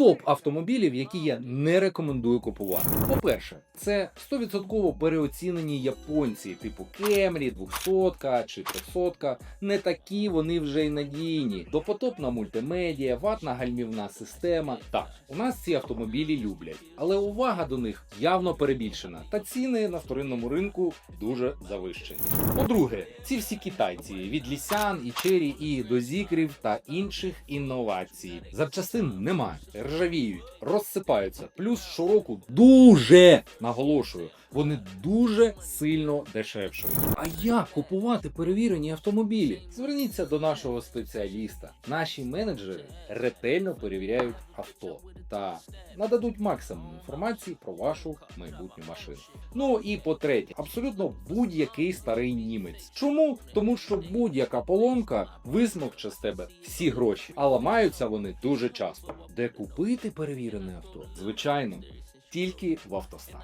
топ автомобілів, які я не рекомендую купувати. По-перше, це 100% переоцінені японці, типу Camry, 200 чи 300. Не такі вони вже й надійні. Допотопна мультимедіа, ватна гальмівна система. Так, у нас ці автомобілі люблять, але увага до них явно перебільшена, та ціни на вторинному ринку дуже завищені. По-друге, ці всі китайці від лісян і чері і до зікрів та інших інновацій. Запчастин немає, ржавіють, розсипаються. Плюс щороку дуже наголошую. Вони дуже сильно дешевшують. А як купувати перевірені автомобілі? Зверніться до нашого спеціаліста. Наші менеджери ретельно перевіряють авто та нададуть максимум інформації про вашу майбутню машину. Ну і по-третє, абсолютно будь-який старий німець. Чому? Тому що будь-яка поломка висмокче з тебе всі гроші, а ламаються вони дуже часто. Де купити перевірене авто? Звичайно, тільки в автостан.